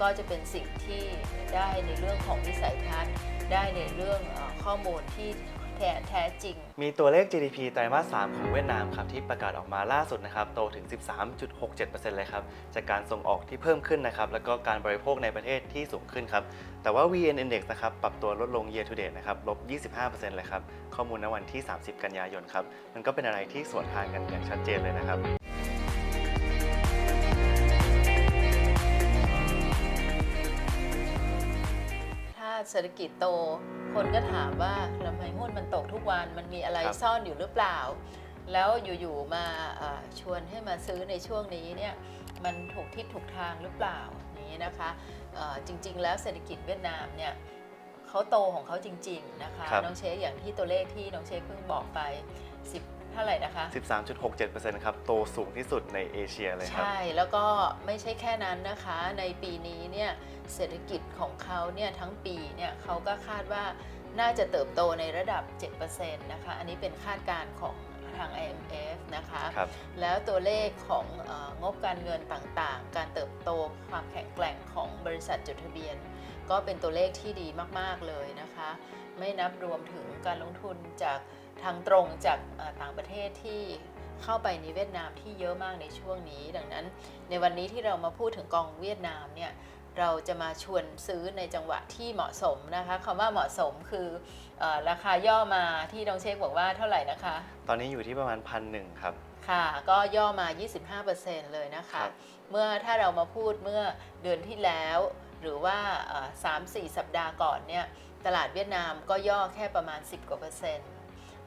ก็จะเป็นสิ่งที่ได้ในเรื่องของวิสัยทัศน์ ได้ในเรื่องข้อมูลที่แท้แท้จริง มีตัวเลข GDP ไตรมาส 3 ของเวียดนามครับที่ประกาศออกมาล่าสุดนะครับโตถึง 13.67%เลยครับจากการส่งออกที่เพิ่มขึ้นนะครับแล้วก็การบริโภคในประเทศที่สูงขึ้นครับแต่ว่า VN Index นะครับปรับตัวลดลง year to date นะครับลบ 25%เลยครับข้อมูลณวันที่ 30 กันยายนครับมันก็เป็นอะไรที่สวนทางกันอย่างชัดเจนเลยนะครับ เศรษฐกิจโต คนก็ถามว่าทำไมหุ้นมันตกทุกวันมันมีอะไรครับซ่อนอยู่หรือเปล่า แล้วอยู่ๆมาเอ่อชวนให้มาซื้อในช่วงนี้เนี่ยมันถูกทิศถูกทางหรือเปล่าอย่างนี้นะคะเอ่อจริง ๆ แล้วเศรษฐกิจเวียดนามเนี่ยเขาโตของเขาจริง ๆ นะคะครับน้องเชคอย่างที่ตัวเลขที่น้องเชคเพิ่งบอกไป 10เท่าไหร่นะคะ 13.67%ครับ โตสูงที่สุดในเอเชียเลยครับ ใช่แล้วก็ไม่ใช่แค่นั้นนะคะ ในปีนี้เนี่ยเศรษฐกิจของเขาเนี่ยทั้งปีเนี่ยเขาก็คาดว่าน่าจะเติบโตในระดับ 7%นะคะ อันนี้เป็นคาดการณ์ของทาง IMF นะคะครับแล้วตัวเลขของเอองบการเงินต่างๆ การเติบโตความแข็งแกร่งของบริษัทจดทะเบียน ก็เป็นตัวเลขที่ดีมากๆเลยนะคะ ไม่นับรวมถึงการลงทุนจาก ทางตรงจากเอ่อต่างประเทศที่เข้าไปในเวียดนามที่เยอะมากในช่วงนี้ ดังนั้น ในวันนี้ที่เรามาพูดถึงกองเวียดนามเนี่ยเราจะมาชวนซื้อในจังหวะที่เหมาะสมนะคะคำว่าเหมาะสมคือเออราคาย่อมาที่น้องเชคบอกว่าเท่าไหร่นะคะ ตอนนี้อยู่ที่ประมาณพันหนึ่งครับ ค่ะ ก็ย่อมา 25%เลยนะคะครับเมื่อถ้าเรามาพูดเมื่อเดือนที่แล้ว หรือว่าเอ่อ3-4 สัปดาห์ก่อนเนี่ย ตลาดเวียดนามก็ย่อแค่ประมาณ 10กว่าเปอร์เซ็นต์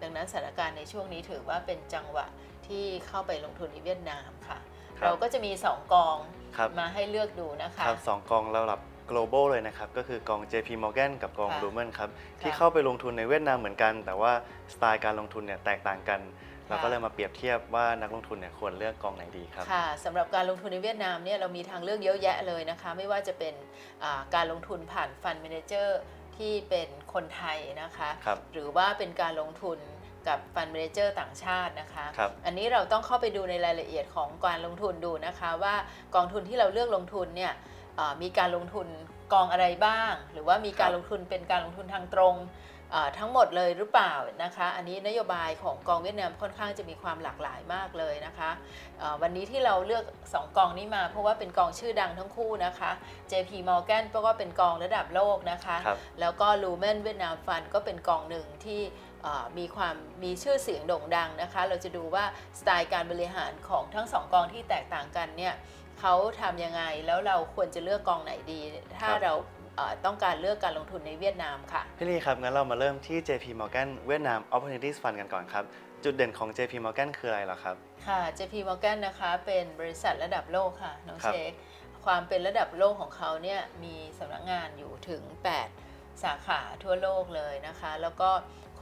ดังนั้นสถานการณ์ในช่วงนี้ถือว่าเป็นจังหวะที่เข้าไปลงทุนในเวียดนามค่ะ ครับเราก็จะมี 2 กองครับ มาให้เลือกดูนะคะ ครับสองกองระดับ global เลยนะครับ ก็คือกอง JP Morgan กับกอง ค่ะ Lumen ครับ ที่ค่ะเข้าไปลงทุนในเวียดนามเหมือนกัน แต่ว่าสไตล์การลงทุนเนี่ยแตกต่างกัน เราก็เลยมาเปรียบเทียบว่านักลงทุนเนี่ยควรเลือกกองไหนดีครับ ค่ะสำหรับการลงทุนในเวียดนามเนี่ยเรามีทางเลือกเยอะแยะเลยนะคะ ไม่ว่าจะเป็นอ่าการลงทุนผ่านฟัน d ม a นเจอร์ที่เป็นคนไทยนะคะ ครับหรือว่าเป็นการลงทุน กับฟัน d ม a นเจอร์ต่างชาตินะคะครับอันนี้เราต้องเข้าไปดูในรายละเอียดของการลงทุนดูนะคะ ว่ากองทุนที่เราเลือกลงทุนเนี่ยอ่ามีการลงทุนกองอะไรบ้าง หรือว่ามีการครับลงทุนเป็นการลงทุนทางตรงอ่าทั้งหมดเลยหรือเปล่านะคะ อันนี้นโยบายของกองเวียดนามค่อนข้างจะมีความหลากหลายมากเลยนะคะเอ่อวันนี้ที่เราเลือก 2 กองนี้มาเพราะว่าเป็นกองชื่อดังทั้งคู่นะคะ JP Morgan ก็เป็นกองระดับโลกนะคะครับแล้วก็ Lumen เวียดนามฟันก็เป็นกองหนึ่งที่เอ่อ มีความมีชื่อเสียงโด่งดังนะคะ เราจะดูว่าสไตล์การบริหารของทั้งสองกองที่แตกต่างกันเนี่ยเขาทำยังไงแล้วเราควรจะเลือกกองไหนดี ถ้าครับเราเอ่อต้องการเลือกการลงทุนในเวียดนามค่ะ พี่ลีครับ งั้นเรามาเริ่มที่ JP Morgan เวียดนาม Opportunities Fund กันก่อนครับ จุดเด่นของ JP Morgan คืออะไรเหรอครับ ค่ะ JP Morgan นะคะเป็นบริษัทระดับโลกค่ะ น้องครัเชบคความเป็นระดับโลกของเขาเนี่ยมีสำนักงานอยู่ถึง 8 สาขาทั่วโลกเลยนะคะ แล้วก็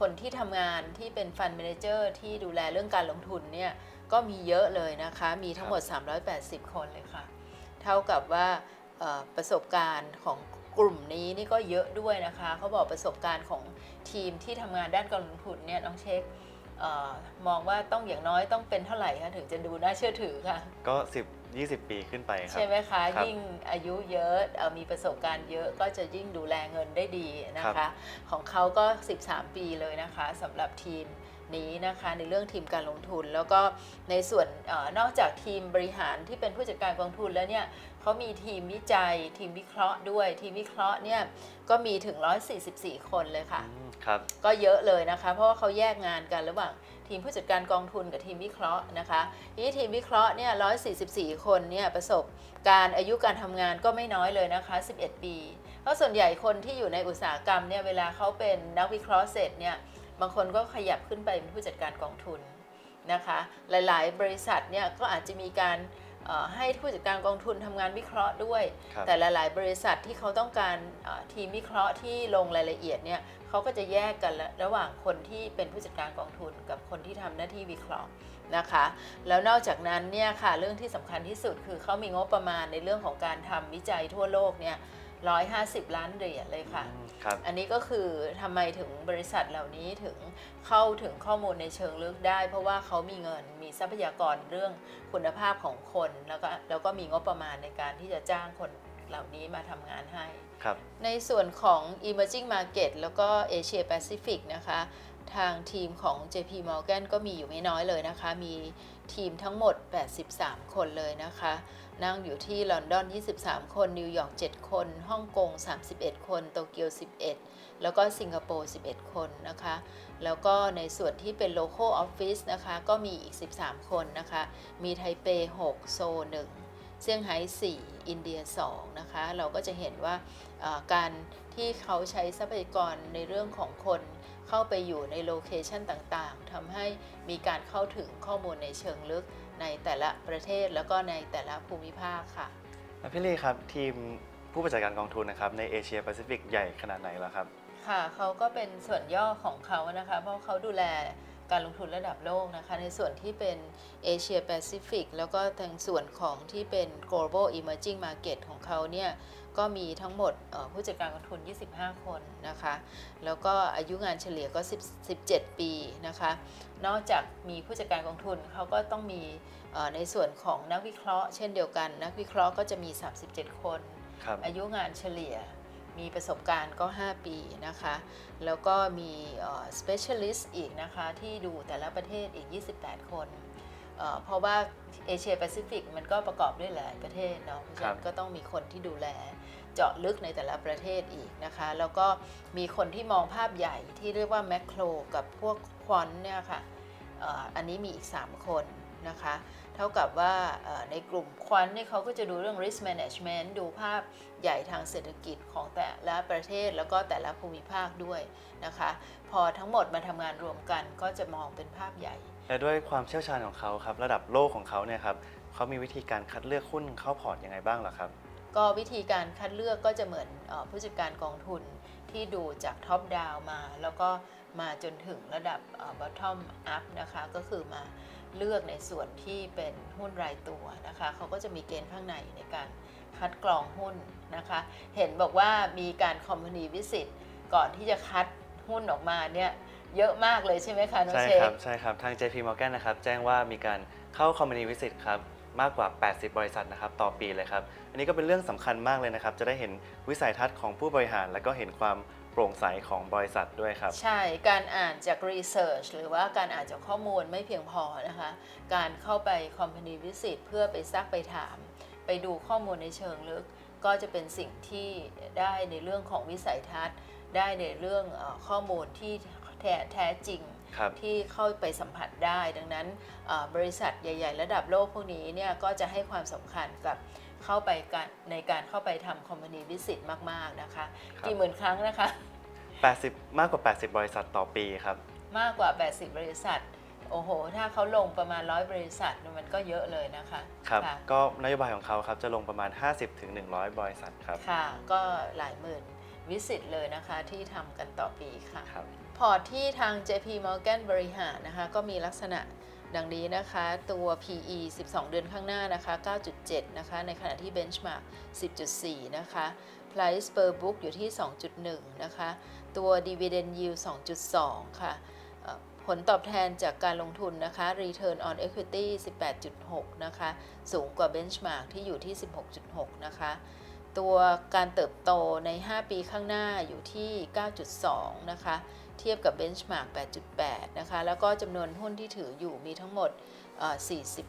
คนที่ทำงานที่เป็นฟัน d ม a นเจอร์ที่ดูแลเรื่องการลงทุนเนี่ยก็มีเยอะเลยนะคะ มีทั้งหมด 380 คนเลยค่ะ เท่ากับว่าเอ่อประสบการณ์ของกลุ่มนี้นี่ก็เยอะด้วยนะคะ เขาบอกประสบการณ์ของทีมที่ทำงานด้านการลงทุนเนี่ยน้องเช็คเออมองว่าต้องอย่างน้อยต้องเป็นเท่าไหร่คะถึงจะดูน่าเชื่อถือค่ะ ก็ 10 20 ปีขึ้นไปครับ ใช่ไหมคะ ครับยิ่งอายุเยอะเอ่อมีประสบการณ์เยอะก็จะยิ่งดูแลเงินได้ดีนะครัคะ บ ของเขาก็ 13 ปีเลยนะคะสำหรับทีมนี้นะคะในเรื่องทีมการลงทุน แล้วก็ในส่วนเออนอกจากทีมบริหารที่เป็นผู้จัดการกองทุนแล้วเนี่ย เขามีทีมวิจัย ทีมวิเคราะห์ด้วย ทีมวิเคราะห์เนี่ยก็มีถึง 144 คนเลยค่ะ อืมครับ ก็เยอะเลยนะคะ เพราะว่าเขาแยกงานกันระหว่างทีมผู้จัดการกองทุนกับทีมวิเคราะห์นะคะทีนี้ทีมวิเคราะห์เนี่ย144 คนเนี่ยประสบการอายุการทำงานก็ไม่น้อยเลยนะคะ 11 ปี เพราะส่วนใหญ่คนที่อยู่ในอุตสาหกรรมเนี่ยเวลาเขาเป็นนักวิเคราะห์เสร็จเนี่ยบางคนก็ขยับขึ้นไปเป็นผู้จัดการกองทุนนะคะ หลาย ๆ บริษัทเนี่ยก็อาจจะมีการ เอ่อให้ผู้จัดการกองทุนทำงานวิเคราะห์ด้วย ครับ แต่หลาย ๆ บริษัทที่เขาต้องการเอ่อทีมวิเคราะห์ที่ลงรายละเอียดเนี่ยเขาก็จะแยกกันละระหว่างคนที่เป็นผู้จัดการกองทุนกับคนที่ทำหน้าที่วิเคราะห์นะคะ แล้วนอกจากนั้นเนี่ยค่ะเรื่องที่สำคัญที่สุดคือเขามีงบประมาณในเรื่องของการทำวิจัยทั่วโลกเนี่ย 150 ล้านเหรียญเลยค่ะอืมครับ อันนี้ก็คือทำไมถึงบริษัทเหล่านี้ถึงเข้าถึงข้อมูลในเชิงลึกได้ เพราะว่าเขามีเงินมีทรัพยากรเรื่องคุณภาพของคนแล้วก็แล้วก็มีงบประมาณในการที่จะจ้างคนเหล่านี้มาทำงานให้ ครับ ในส่วนของ emerging market แล้วก็ Asia Pacific นะคะ ทางทีมของ JP Morgan ก็มีอยู่ไม่น้อยเลยนะคะ มีทีมทั้งหมด 83 คนเลยนะคะ นั่งอยู่ที่ลอนดอน 23 คน นิวยอร์ก 7 คน ฮ่องกง 31 คน โตเกียว 11 แล้วก็สิงคโปร์ 11 คนนะคะ แล้วก็ในส่วนที่เป็น local office นะคะ ก็มีอีก 13 คนนะคะ มีไทเป 6 โซ 1 เซี่ยงไฮ้ 4 อินเดีย 2 นะคะ เราก็จะเห็นว่าการที่เขาใช้ทรัพยากรในเรื่องของคนเข้าไปอยู่ในโลเคชันต่างๆทำให้มีการเข้าถึงข้อมูลในเชิงลึก ในแต่ละประเทศแล้วก็ในแต่ละภูมิภาคค่ะ แล้วพี่ลี่ครับทีมผู้ประจัดการกองทุนนะครับในเอเชียแปซิฟิกใหญ่ขนาดไหนแล้วครับ ค่ะเขาก็เป็นส่วนย่อของเขานะคะ เพราะเขาดูแลการลงทุนระดับโลกนะคะ ในส่วนที่เป็นเอเชียแปซิฟิกแล้วก็ทางส่วนของที่เป็น global emerging market ของเขาเนี่ย ก็มีทั้งหมดเอ่อผู้จัดการกองทุน 25 คนนะคะ แล้วก็อายุงานเฉลี่ยก็ 10 17 ปีนะคะ นอกจากมีผู้จัดการกองทุนเขาก็ต้องมีเอ่อในส่วนของนักวิเคราะห์ เช่นเดียวกัน นักวิเคราะห์ก็จะมี 37 คนครับอายุงานเฉลี่ยมีประสบการณ์ก็ 5 ปีนะคะ แล้วก็มีเอ่อ specialist อีกนะคะ ที่ดูแต่ละประเทศอีก 28 คนเอ่อเพราะว่า เอเชียแปซิฟิกมันก็ประกอบด้วยหลายประเทศเนาะเพราะฉะนั้นก็ต้องมีคนที่ดูแลเจาะลึกในแต่ละประเทศอีกนะคะ แล้วก็มีคนที่มองภาพใหญ่ที่เรียกว่าแมคโครกับพวกควอนเนี่ยค่ะเอ่ออันนี้มีอีก 3 คนนะคะ เท่ากับว่าเอ่อในกลุ่มควันนี่เขาก็จะดูเรื่อง risk management ดูภาพใหญ่ทางเศรษฐกิจของแต่ละประเทศแล้วก็แต่ละภูมิภาคด้วยนะคะ พอทั้งหมดมาทำงานรวมกันก็จะมองเป็นภาพใหญ่ และด้วยความเชี่ยวชาญของเขาครับระดับโลกของเขาเนี่ยครับเขามีวิธีการคัดเลือกหุ้นเข้าพอร์ตยังไงบ้างหรอครับ ก็วิธีการคัดเลือกก็จะเหมือนอผู้จัดการกองทุนที่ดูจากท็อปดาวมา แล้วก็มาจนถึงระดับบอททอมอัพนะคะก็คือมาเลือกในส่วนที่เป็นหุ้นรายตัวนะคะเขาก็จะมีเกณฑ์ข้างในในการคัดกรองหุ้นนะคะ เห็นบอกว่ามีการคอมพานีวิสิตก่อนที่จะคัดหุ้นออกมาเนี่ย เยอะมากเลยใช่ไหมคะน้องใช่เชคครับใช่ครับ ทาง JP Morgan นะครับ แจ้งว่ามีการเข้าคอมมานีวิสิตครับ มากกว่า 80 บริษัทนะครับ ต่อปีเลยครับ อันนี้ก็เป็นเรื่องสำคัญมากเลยนะครับ จะได้เห็นวิสัยทัศน์ของผู้บริหาร และก็เห็นความโปร่งใสของบริษัทด้วยครับ ใช่การอ่านจากรีเสิร์ชหรือว่าการอ่านจากข้อมูลไม่เพียงพอนะคะ การเข้าไปคอมพานีวิสิตเพื่อไปซักไปถาม ไปดูข้อมูลในเชิงลึก ก็จะเป็นสิ่งที่ได้ในเรื่องของวิสัยทัศน์ ได้ในเรื่องเออข้อมูลที่ แท้แท้จริงครับ ที่เข้าไปสัมผัสได้ ดังนั้นเอ่อบริษัทใหญ่ ๆ ระดับโลกพวกนี้เนี่ยก็จะให้ความสำคัญกับเข้าไปการในการเข้าไปทำคอมพานีวิสิตมาก ๆ นะคะครับ กี่หมื่นครั้งนะคะ 80 มากกว่า 80 บริษัทต่อปีครับ มากกว่า 80 บริษัท โอ้โห ถ้าเขาลงประมาณ 100 บริษัทเนี่ยมันก็เยอะเลยนะคะครับค่ะก็นโยบายของเขาครับ จะลงประมาณ 50ถึง100 บริษัทครับ ค่ะ ก็หลายหมื่นวิสิตเลยนะคะที่ทำกันต่อปีค่ะ ครับ พอร์ตที่ทาง JP Morgan บริหารนะคะ ก็มีลักษณะดังนี้นะคะ ตัว PE 12 เดือนข้างหน้านะคะ 9.7 นะคะ ในขณะที่ Benchmark 10.4 นะคะ Price per book อยู่ที่ 2.1 นะคะ ตัว Dividend Yield 2.2 ค่ะ ผลตอบแทนจากการลงทุนนะคะ Return on Equity 18.6 นะคะ สูงกว่า Benchmark ที่อยู่ที่ 16.6 นะคะ ตัวการเติบโตใน 5 ปีข้างหน้าอยู่ที่ 9.2 นะคะ เทียบกับ Benchmark 8.8 นะคะ แล้วก็จำนวนหุ้นที่ถืออยู่มีทั้งหมด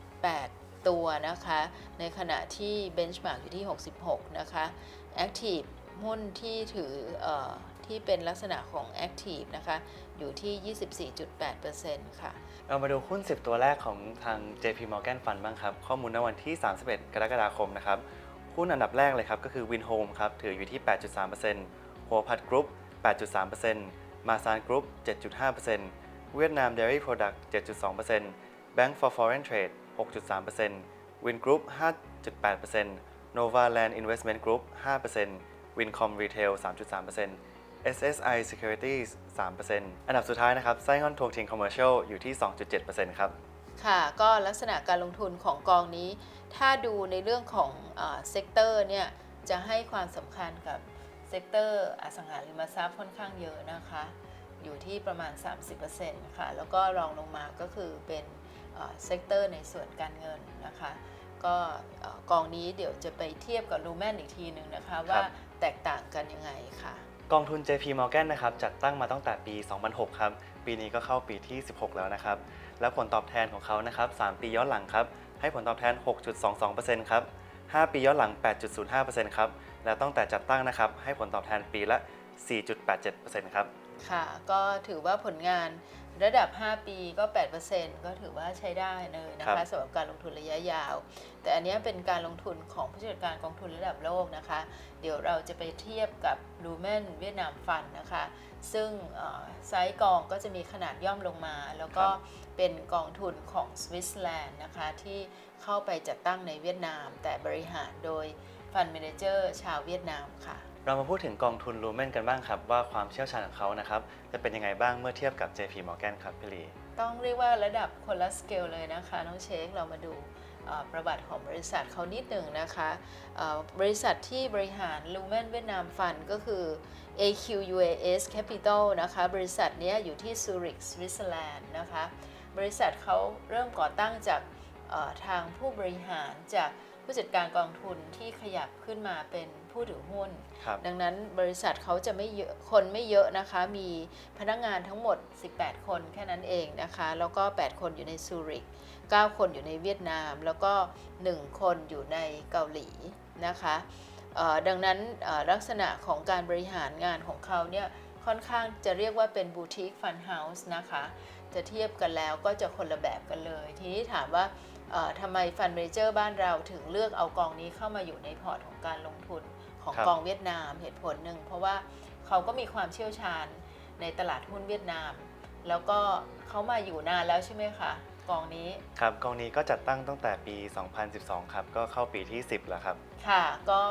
48 ตัวนะคะ ในขณะที่ Benchmark อยู่ที่ 66 นะคะ Active หุ้นที่ถือออที่เป็นลักษณะของ Active นะคะ อยู่ที่ 24.8%ค่ะ เรามาดูหุ้น 10 ตัวแรกของทาง JP Morgan Fund บ้างครับ ข้อมูลณวันที่ 31 กรกฎาคมนะครับ หุ้นอันดับแรกเลยครับก็คือ Winhome ครับถืออยู่ที่ 8.3%หัวพัดกรุ๊ป 8.3%มาซานกรุ๊ป 7.5%เวียดนามเลิฟ์โปรดักต์7.2% Bank for Foreign Trade 6.3% Win Group 5.8% Nova Land Investment Group 5% Wincom Retail 3.3% SSI Securities 3%อันดับสุดท้ายนะครับไซงอนทวงทิงคอมเมอร์เชลอยู่ที่ 2.7%ครับ ค่ะ ก็ลักษณะการลงทุนของกองนี้ ถ้าดูในเรื่องของเซกเตอร์เนี่ยจะให้ความสำคัญกับเซกเตอร์อสังหาริมทรัพย์ค่อนข้างเยอะนะคะ อยู่ที่ประมาณ 30%ค่ะ แล้วก็รองลงมาก็คือเป็นเซกเตอร์ในส่วนการเงินนะคะ ก็เอ่อกองนี้เดี๋ยวจะไปเทียบกับลูแมนอีกทีหนึ่งนะคะ ว่าแตกต่างกันยังไงค่ะ กองทุน JP Morgan นะครับจัดตั้งมาตั้งแต่ปี 2006 ครับ ปีนี้ก็เข้าปีที่ 16 แล้วนะครับ และผลตอบแทนของเขานะครับ 3 ปีย้อนหลังครับ ให้ผลตอบแทน 6.22%ครับ 5 ปีย้อนหลัง 8.05%ครับ และตั้งแต่จัดตั้งนะครับ ให้ผลตอบแทนปีละ 4.87%ครับ ค่ะ ก็ถือว่าผลงาน ระดับ 5 ปีก็ 8%ก็ถือว่าใช้ได้เลยนะครัคะบ สำหรับการลงทุนระยะยาว แต่อันเนี้ยเป็นการลงทุนของผู้จัดการกองทุนระดับโลกนะคะ เดี๋ยวเราจะไปเทียบกับลูเมนเวียดนามฟันนะคะ ซึ่งเอ่อไซส์กองก็จะมีขนาดย่อมลงมา แล้วก็ครับเป็นกองทุนของสวิตเซอร์แลนด์นะคะ ที่เข้าไปจัดตั้งในเวียดนาม แต่บริหารโดยฟันเมนเจอร์ชาวเวียดนามค่ะ เรามาพูดถึงกองทุน Lumen กันบ้างครับว่าความเชี่ยวชาญของเขานะครับจะเป็นยังไงบ้างเมื่อเทียบกับ JP Morgan ครับพี่ลี ต้องเรียกว่าระดับคนละสเกลเลยนะคะ น้องเชคเรามาดูเอ่อประวัติของบริษัทเขานิดหนึ่งนะคะเอ่อบริษัทที่บริหาร Lumen เวียดนามฟันก็คือ AQUAS Capital นะคะ บริษัทเนี้ยอยู่ที่ซูริกสวิตเซอร์แลนด์นะคะ บริษัทเขาเริ่มก่อตั้งจากเอ่อทางผู้บริหารจากผู้จัดการกองทุนที่ขยับขึ้นมาเป็น ผู้ถือหุ้นครับดังนั้นบริษัทเขาจะไม่เยอะคนไม่เยอะนะคะ มีพนักงานทั้งหมด 18 คนแค่นั้นเองนะคะ แล้วก็ 8 คนอยู่ในซูริก 9 คนอยู่ในเวียดนาม แล้วก็ 1 คนอยู่ในเกาหลีนะคะเอ่อดังนั้นเอ่อลักษณะของการบริหารงานของเขาเนี่ยค่อนข้างจะเรียกว่าเป็นบูติกฟันเฮาส์นะคะ จะเทียบกันแล้วก็จะคนละแบบกันเลย ทีนี้ถามว่าเอ่อทำไมฟันเมเจอร์บ้านเราถึงเลือกเอากองนี้เข้ามาอยู่ในพอร์ตของการลงทุน ของครับ กองเวียดนามเหตุผลหนึ่งเพราะว่าเขาก็มีความเชี่ยวชาญในตลาดหุ้นเวียดนาม แล้วก็เขามาอยู่นานแล้วใช่ไหมคะกองนี้ ครับกองนี้ก็จัดตั้งตั้งแต่ปี 2012 ครับ ก็เข้าปีที่ 10 แล้วครับ ค่ะก็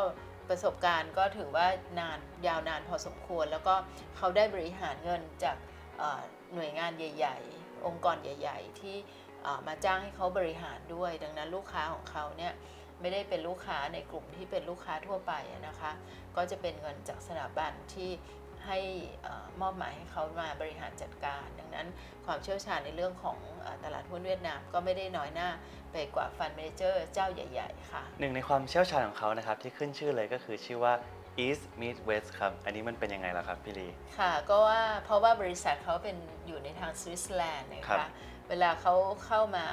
ประสบการณ์ก็ถือว่านานยาวนานพอสมควร แล้วก็เขาได้บริหารเงินจากเอ่อหน่วยงานใหญ่ ๆ องค์กรใหญ่ ๆ ที่เอ่อมาจ้างให้เขาบริหารด้วย ดังนั้นลูกค้าของเขาเนี่ย ไม่ได้เป็นลูกค้าในกลุ่มที่เป็นลูกค้าทั่วไปอะนะคะ ก็จะเป็นเงินจากสถาบันที่ให้เออมอบหมายให้เขามาบริหารจัดการ ดังนั้นความเชี่ยวชาญในเรื่องของเอ่อตลาดหุ้นเวียดนามก็ไม่ได้น้อยหน้าไปกว่าฟันเมเจอร์เจ้าใหญ่ ๆ ค่ะ หนึ่งในความเชี่ยวชาญของเขานะครับ ที่ขึ้นชื่อเลยก็คือชื่อว่า East Meet West ครับ อันนี้มันเป็นยังไงล่ะครับพี่ลี ค่ะ ก็ว่าเพราะว่าบริษัทเขาเป็นอยู่ในทางสวิตเซอร์แลนด์นะครัคะบเวลาเขาเข้ามา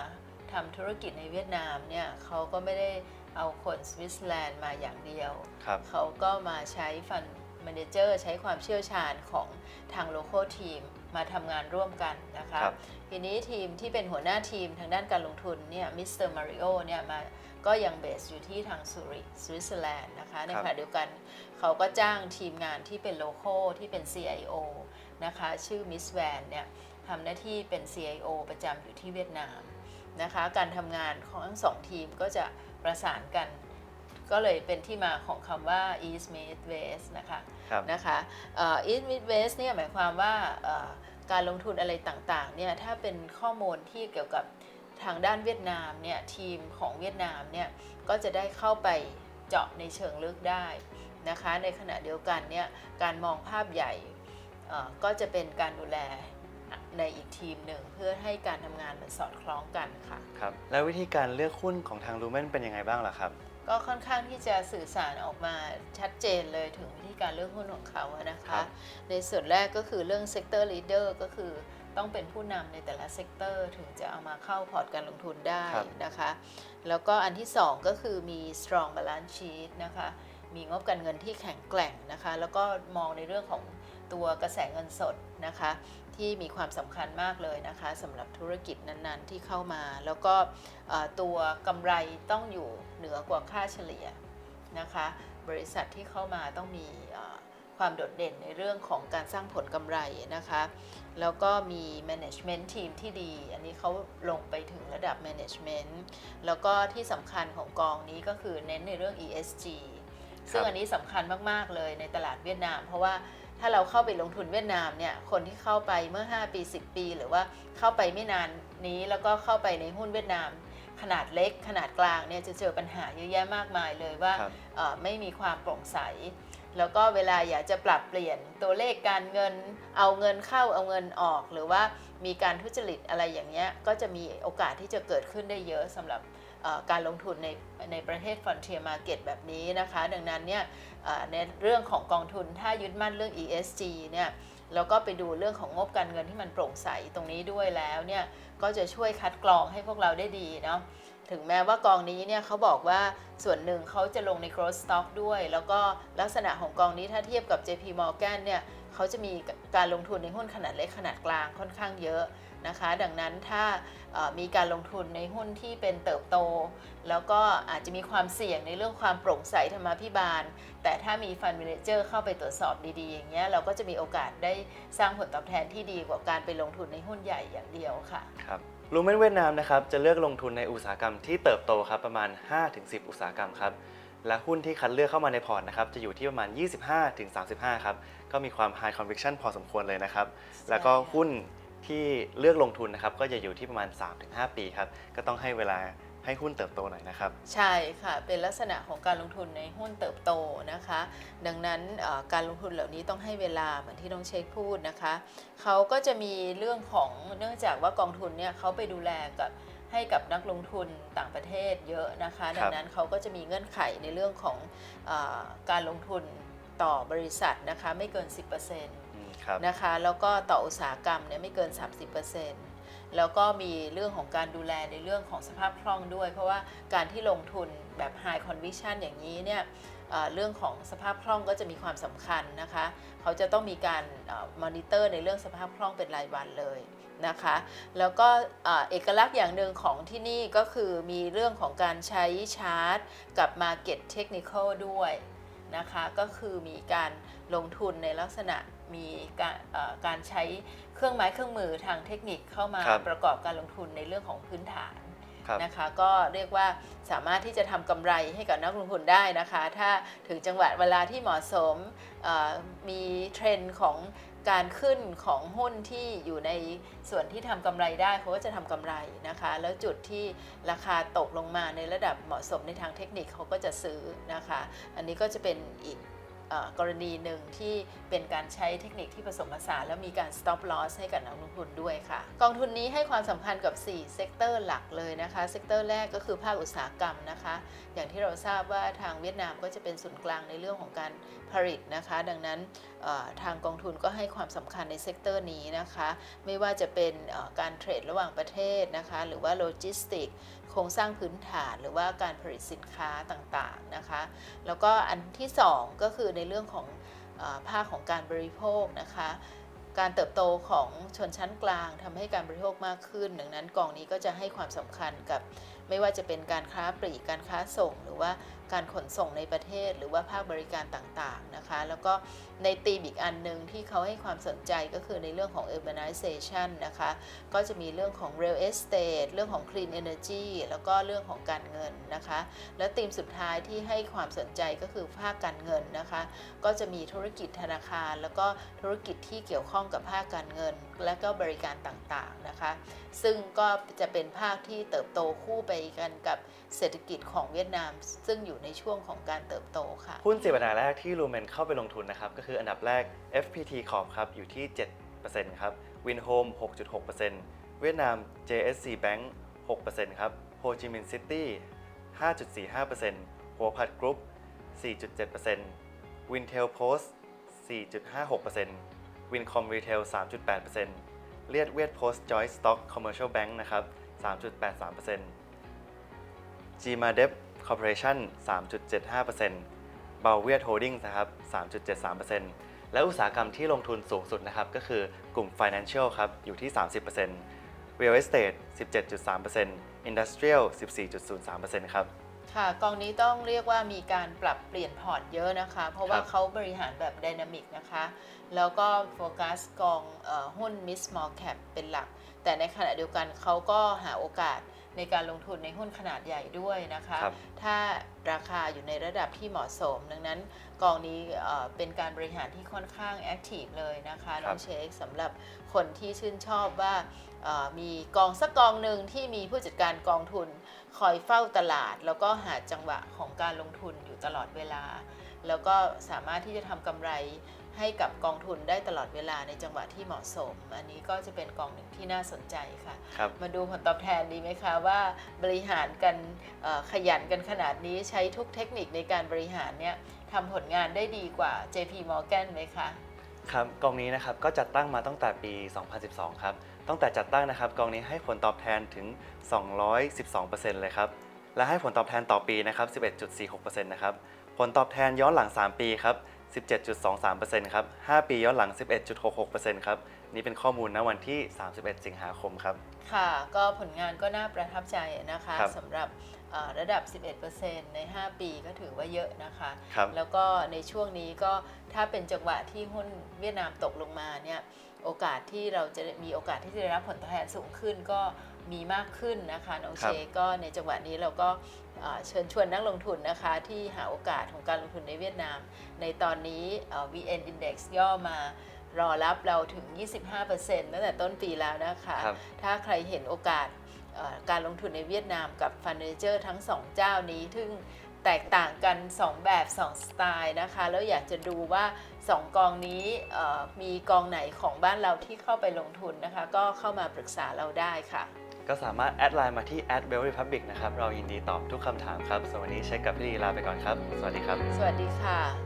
ทำธุรกิจในเวียดนามเนี่ยเขาก็ไม่ได้เอาคนสวิตเซอร์แลนด์มาอย่างเดียว ครับ เขาก็มาใช้ฟัน m ม n เจอร์ใช้ความเชี่ยวชาญของทางโลโก้ทีมมาทำงานร่วมกันนะคะครับ ทีนี้ทีมที่เป็นหัวหน้าทีมทางด้านการลงทุนเนี่ยมิสเตอร์มาริโอเนี่ยมาก็ยังเบสอยู่ที่ทางซูริกสวิตเซอร์แลนด์นะคะในครับขณะเดียวกันเขาก็จ้างทีมงานที่เป็นโลโก้ที่เป็น CIO นะคะชื่อมิสแวนเนี่ยทำหน้าที่เป็น CIO ประจำอยู่ที่เวียดนาม นะคะ การทำงานของทั้งสองทีมก็จะประสานกัน ก็เลยเป็นที่มาของคำว่า East Mid West นะคะครับนะคะเอ่อ East Mid West เนี่ยหมายความว่าเอ่อการลงทุนอะไรต่างๆเนี่ยถ้าเป็นข้อมูลที่เกี่ยวกับทางด้านเวียดนามเนี่ยทีมของเวียดนามเนี่ยก็จะได้เข้าไปเจาะในเชิงลึกได้นะคะ ในขณะเดียวกันเนี่ยการมองภาพใหญ่เอ่อก็จะเป็นการดูแล ในอีกทีมหนึ่งเพื่อให้การทำงานมันสอดคล้องกันค่ะ ครับ แล้ววิธีการเลือกหุ้นของทาง Lumen เป็นยังไงบ้างล่ะครับ ก็ค่อนข้างที่จะสื่อสารออกมาชัดเจนเลยถึงวิธีการเลือกหุ้นของเขาอะนะครัคะ บ ในส่วนแรกก็คือเรื่อง sector leader ก็คือต้องเป็นผู้นำในแต่ละเซกเตอร์ถึงจะเอามาเข้าพอร์ตการลงทุนได้ครับนะคะ แล้วก็อันที่2ก็คือมี strong balance sheet นะคะ มีงบการเงินที่แข็งแกร่งนะคะ แล้วก็มองในเรื่องของ ตัวกระแสเงินสดนะคะที่มีความสำคัญมากเลยนะคะสำหรับธุรกิจนั้นๆที่เข้ามา แล้วก็เอ่อตัวกำไรต้องอยู่เหนือกว่าค่าเฉลี่ยนะคะ บริษัทที่เข้ามาต้องมีเอ่อความโดดเด่นในเรื่องของการสร้างผลกำไรนะคะ แล้วก็มี management team ที่ดี อันนี้เขาลงไปถึงระดับ management แล้วก็ที่สำคัญของกองนี้ก็คือเน้นในเรื่อง ESG ซึ่งอันนี้สำคัญมาก ๆ เลยในตลาดเวียดนาม เพราะว่า ถ้าเราเข้าไปลงทุนเวียดนามเนี่ยคนที่เข้าไปเมื่อ 5 ปี 10 ปี หรือว่าเข้าไปไม่นานนี้แล้วก็เข้าไปในหุ้นเวียดนาม ขนาดเล็ก ขนาดกลางเนี่ยจะเจอปัญหาเยอะแยะมากมายเลยว่าครับเอ่อไม่มีความโปร่งใส แล้วก็เวลาอยากจะปรับเปลี่ยนตัวเลขการเงิน เอาเงินเข้าเอาเงินออก หรือว่ามีการทุจริตอะไรอย่างเงี้ยก็จะมีโอกาสที่จะเกิดขึ้นได้เยอะสำหรับเอ่อการลงทุนในในประเทศ frontier market แบบนี้นะคะ ดังนั้นเนี่ยเอ่อ ในเรื่องของกองทุนถ้ายึดมั่นเรื่อง ESG เนี่ยแล้วก็ไปดูเรื่องของงบการเงินที่มันโปร่งใสตรงนี้ด้วยแล้วเนี่ยก็จะช่วยคัดกรองให้พวกเราได้ดีเนาะถึงแม้ว่ากองนี้เนี่ยเขาบอกว่าส่วนหนึ่งเขาจะลงใน growth stock ด้วย แล้วก็ลักษณะของกองนี้ถ้าเทียบกับ JP Morgan เนี่ยเขาจะมีการลงทุนในหุ้นขนาดเล็กขนาดกลางค่อนข้างเยอะ นะคะ ดังนั้นถ้าเอ่อมีการลงทุนในหุ้นที่เป็นเติบโต แล้วก็อาจจะมีความเสี่ยงในเรื่องความโปร่งใสธรรมาภิบาล แต่ถ้ามีฟัน d ม a นเจอร์เข้าไปตรวจสอบดีๆ อย่างเงี้ยเราก็จะมีโอกาสได้สร้างผลตอบแทนที่ดีกว่าการไปลงทุนในหุ้นใหญ่อย่างเดียวค่ะครับลูเมนเวียดนามนะครับจะเลือกลงทุนในอุตสาหกรรมที่เติบโตครับประมาณ 5-10 อุตสาหกรรมครับและหุ้นที่คัดเลือกเข้ามาในพอร์ตนะครับจะอยู่ที่ประมาณ 25-35 ครับ ก็มีความ high conviction พอสมควรเลยนะครับ แล้วก็หุ้น ที่เลือกลงทุนนะครับก็จะอยู่ที่ประมาณ 3-5 ปีครับก็ต้องให้เวลาให้หุ้นเติบโตหน่อยนะครับ ใช่ค่ะ เป็นลักษณะของการลงทุนในหุ้นเติบโตนะคะ ดังนั้นเอ่อการลงทุนเหล่านี้ต้องให้เวลาเหมือนที่น้องเช็คพูดนะคะเขาก็จะมีเรื่องของเนื่องจากว่ากองทุนเนี่ยเขาไปดูแลกับให้กับนักลงทุนต่างประเทศเยอะนะคะ ดังนั้นเขาก็จะมีเงื่อนไขในเรื่องของเออการลงทุนต่อบริษัทนะคะไม่เกิน 10%อืม ครับนะคะแล้วก็ต่ออุตสาหกรรมเนี่ยไม่เกิน 30%แล้วก็มีเรื่องของการดูแลในเรื่องของสภาพคล่องด้วย เพราะว่าการที่ลงทุนแบบ high conviction อย่างนี้เนี่ยเรื่องของสภาพคล่องก็จะมีความสำคัญนะคะ เขาจะต้องมีการมอนิเตอร์ในเรื่องสภาพคล่องเป็นรายวันเลยนะคะ แล้วก็เอ่อเอกลักษณ์อย่างหนึ่งของที่นี่ก็คือมีเรื่องของการใช้ชาร์ตกับ Market Technical ด้วยนะคะ ก็คือมีการลงทุนในลักษณะ มีการเอ่อการใช้เครื่องไม้เครื่องมือทางเทคนิคเข้ามาครับประกอบการลงทุนในเรื่องของพื้นฐานครับนะคะ ก็เรียกว่าสามารถที่จะทำกำไรให้กับนักลงทุนได้นะคะ ถ้าถึงจังหวะเวลาที่เหมาะสมเอ่อมีเทรนด์ของการขึ้นของหุ้นที่อยู่ในส่วนที่ทำกำไรได้เขาก็จะทำกำไรนะคะ แล้วจุดที่ราคาตกลงมาในระดับเหมาะสมในทางเทคนิคเขาก็จะซื้อนะคะ อันนี้ก็จะเป็นอีกเอ่อ กรณีหนึ่งที่เป็นการใช้เทคนิคที่ผสมผสานแล้วมีการ stop loss ให้กับนักลงทุนด้วยค่ะ กองทุนนี้ให้ความสำคัญกับ 4 เซกเตอร์หลักเลยนะคะ เซกเตอร์แรกก็คือภาคอุตสาหกรรมนะคะ อย่างที่เราทราบว่าทางเวียดนามก็จะเป็นศูนย์กลางในเรื่องของการผลิตนะคะ ดังนั้นทางกองทุนก็ให้ความสำคัญในเซกเตอร์นี้นะคะ ไม่ว่าจะเป็นการเทรดระหว่างประเทศนะคะ หรือว่าโลจิสติกโครงสร้างพื้นฐานหรือว่าการผลิตสินค้าต่างๆนะคะ แล้วก็อันที่ 2 ก็คือในเรื่องของภาคของการบริโภคนะคะ การเติบโตของชนชั้นกลางทำให้การบริโภคมากขึ้น ดังนั้นกองนี้ก็จะให้ความสำคัญกับไม่ว่าจะเป็นการค้าปลีกการค้าส่ง หรือว่าการขนส่งในประเทศหรือว่าภาคบริการต่างๆนะคะ แล้วก็ในตีมอีกอันหนึ่งที่เขาให้ความสนใจก็คือในเรื่องของ urbanization นะคะ ก็จะมีเรื่องของ real estate เรื่องของ clean energy แล้วก็เรื่องของการเงินนะคะ และธีมสุดท้ายที่ให้ความสนใจก็คือภาคการเงินนะคะ ก็จะมีธุรกิจธนาคาร แล้วก็ธุรกิจที่เกี่ยวข้องกับภาคการเงิน และก็บริการต่างๆนะคะ ซึ่งก็จะเป็นภาคที่เติบโตคู่ไปกันกับเศรษฐกิจของเวียดนาม ซึ่งอยู่ในช่วงของการเติบโตค่ะ หุ้นสิบอันดับแรกที่ลูเมนเข้าไปลงทุนนะครับ ก็คืออันดับแรก FPT Corp ครับ อยู่ที่ 7%ครับ Winhome 6.6%เวียดนาม JSC Bank 6%ครับ Ho Chi Minh City 5.45%หัวผัดกรุ๊ป 4.7% Wintel Post 4.56% Wincom Retail 3.8%เลียดเวียด Post Joint Stock Commercial Bank นะครับ 3.83% GMADEP เวียดโฮลดิ้งนะครับ 3.73%และอุตสาหกรรมที่ลงทุนสูงสุดนะครับ ก็คือกลุ่ม Financial ครับ อยู่ที่ 30% Real Estate 17.3% Industrial 14.03%ครับค่ะกองนี้ต้องเรียกว่ามีการปรับเปลี่ยนพอร์ตเยอะนะคะ เพราะว่าครับเขาบริหารแบบดินามิกนะคะ แล้วก็โฟกัสกองเออหุ้น mid small cap เป็นหลัก แต่ในขณะเดียวกันเขาก็หาโอกาส ในการลงทุนในหุ้นขนาดใหญ่ด้วยนะคะ ครับ ถ้าราคาอยู่ในระดับที่เหมาะสม ดังนั้นกองนี้เอ่อเป็นการบริหารที่ค่อนข้างแอคทีฟเลยนะคะน้องเชคสำหรับคนที่ชื่นชอบว่าเอ่อมีกองสักกองหนึ่งที่มีผู้จัดการกองทุน คอยเฝ้าตลาด แล้วก็หาจังหวะของการลงทุนอยู่ตลอดเวลา แล้วก็สามารถที่จะทำกำไร ให้กับกองทุนได้ตลอดเวลาในจังหวะที่เหมาะสม อันนี้ก็จะเป็นกองหนึ่งที่น่าสนใจค่ะครับมาดูผลตอบแทนดีไหมคะว่าบริหารกันเอ่อขยันกันขนาดนี้ใช้ทุกเทคนิคในการบริหารเนี่ยทำผลงานได้ดีกว่า JP Morgan ไหมคะครับกองนี้นะครับก็จัดตั้งมาตั้งแต่ปี 2012 ครับ ตั้งแต่จัดตั้งนะครับกองนี้ให้ผลตอบแทนถึง 212%เลยครับ และให้ผลตอบแทนต่อปีนะครับ 11.46%นะครับ ผลตอบแทนย้อนหลัง 3 ปีครับ 17.23%ครับ 5 ปีย้อนหลัง 11.66%ครับ นี่เป็นข้อมูลณวันที่ 31 สิงหาคมครับ ค่ะ ก็ผลงานก็น่าประทับใจนะคะครับสำหรับเอ่อระดับ 11%ใน 5 ปีก็ถือว่าเยอะนะคะครับแล้วก็ในช่วงนี้ก็ถ้าเป็นจังหวะที่หุ้นเวียดนามตกลงมาเนี่ย โอกาสที่เราจะมีโอกาสที่จะได้รับผลตอบแทนสูงขึ้นก็มีมากขึ้นนะคะ น้องคเชรับก็ในจังหวะนี้เราก็ เอ่อเชิญชวนนักลงทุนนะคะที่หาโอกาสของการลงทุนในเวียดนาม ในตอนนี้เอ่อ VN Index ย่อมารอรับเราถึง 25%ตั้งแต่ต้นปีแล้วนะคะครับถ้าใครเห็นโอกาสเอ่อการลงทุนในเวียดนามกับฟันเนเจอร์ทั้ง 2 เจ้านี้ซึ่งแตกต่างกัน 2 แบบ 2 สไตล์นะคะ แล้วอยากจะดูว่า 2 กองนี้เอ่อมีกองไหนของบ้านเราที่เข้าไปลงทุนนะคะ ก็เข้ามาปรึกษาเราได้ค่ะ ก็สามารถแอดไลน์มาที่ a d b e l Republic นะครับ เรายินดีตอบทุกคำถามครับสำหรับวันนี้เช็คกับพี่ลีลาไปก่อนครับ สวัสดีครับ สวัสดีค่ะ